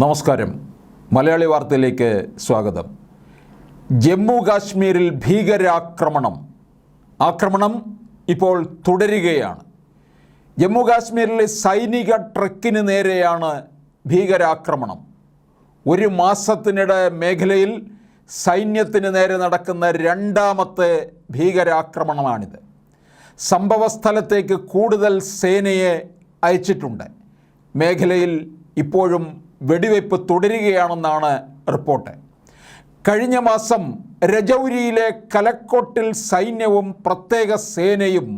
നമസ്കാരം. മലയാളി വാർത്തയിലേക്ക് സ്വാഗതം. ജമ്മു കാശ്മീരിൽ ഭീകരാക്രമണം. ആക്രമണം ഇപ്പോൾ തുടരുകയാണ്. ജമ്മു കാശ്മീരിലെ സൈനിക ട്രക്കിന് നേരെയാണ് ഭീകരാക്രമണം. ഒരു മാസത്തിനിടെ മേഖലയിൽ സൈന്യത്തിന് നേരെ നടക്കുന്ന രണ്ടാമത്തെ ഭീകരാക്രമണമാണിത്. സംഭവസ്ഥലത്തേക്ക് കൂടുതൽ സേനയെ അയച്ചിട്ടുണ്ട്. മേഖലയിൽ ഇപ്പോഴും വെടിവയ്പ് തുടരുകയാണെന്നാണ് റിപ്പോർട്ട്. കഴിഞ്ഞ മാസം രജൗരിയിലെ കലക്കോട്ടിൽ സൈന്യവും പ്രത്യേക സേനയും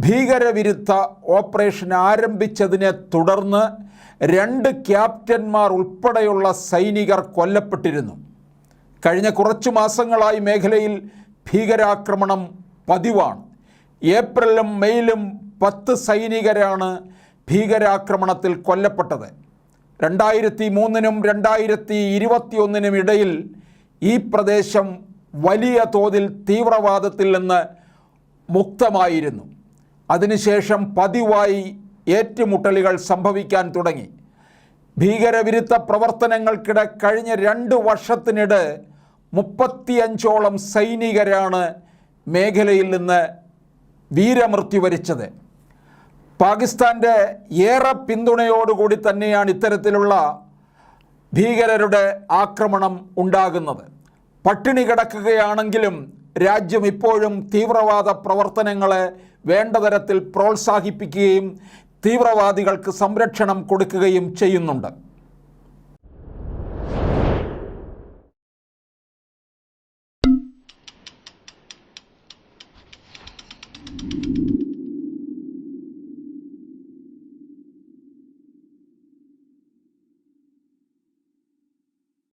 ഭീകരവിരുദ്ധ ഓപ്പറേഷൻ ആരംഭിച്ചതിനെ തുടർന്ന് രണ്ട് ക്യാപ്റ്റന്മാർ ഉൾപ്പെടെയുള്ള സൈനികർ കൊല്ലപ്പെട്ടിരുന്നു. കഴിഞ്ഞ കുറച്ചു മാസങ്ങളായി മേഖലയിൽ ഭീകരാക്രമണം പതിവാണ്. ഏപ്രിലും മെയിലും പത്ത് സൈനികരാണ് ഭീകരാക്രമണത്തിൽ കൊല്ലപ്പെട്ടത്. രണ്ടായിരത്തി മൂന്നിനും രണ്ടായിരത്തി ഇരുപത്തിയൊന്നിനും ഇടയിൽ ഈ പ്രദേശം വലിയ തോതിൽ തീവ്രവാദത്തിൽ നിന്ന് മുക്തമായിരുന്നു. അതിനുശേഷം പതിവായി ഏറ്റുമുട്ടലുകൾ സംഭവിക്കാൻ തുടങ്ങി. ഭീകരവിരുദ്ധ പ്രവർത്തനങ്ങൾക്കിടെ കഴിഞ്ഞ രണ്ട് വർഷത്തിനിടെ മുപ്പത്തിയഞ്ചോളം സൈനികരാണ് മേഖലയിൽ നിന്ന് വീരമൃത്യു വരിച്ചത് പാകിസ്ഥാന്റെ ഏറെ പിന്തുണയോടുകൂടി തന്നെയാണ് ഇത്തരത്തിലുള്ള ഭീകരരുടെ ആക്രമണം ഉണ്ടാകുന്നത്. പട്ടിണി കിടക്കുകയാണെങ്കിലും രാജ്യം ഇപ്പോഴും തീവ്രവാദ പ്രവർത്തനങ്ങളെ വേണ്ട തരത്തിൽ പ്രോത്സാഹിപ്പിക്കുകയും തീവ്രവാദികൾക്ക് സംരക്ഷണം കൊടുക്കുകയും ചെയ്യുന്നുണ്ട്.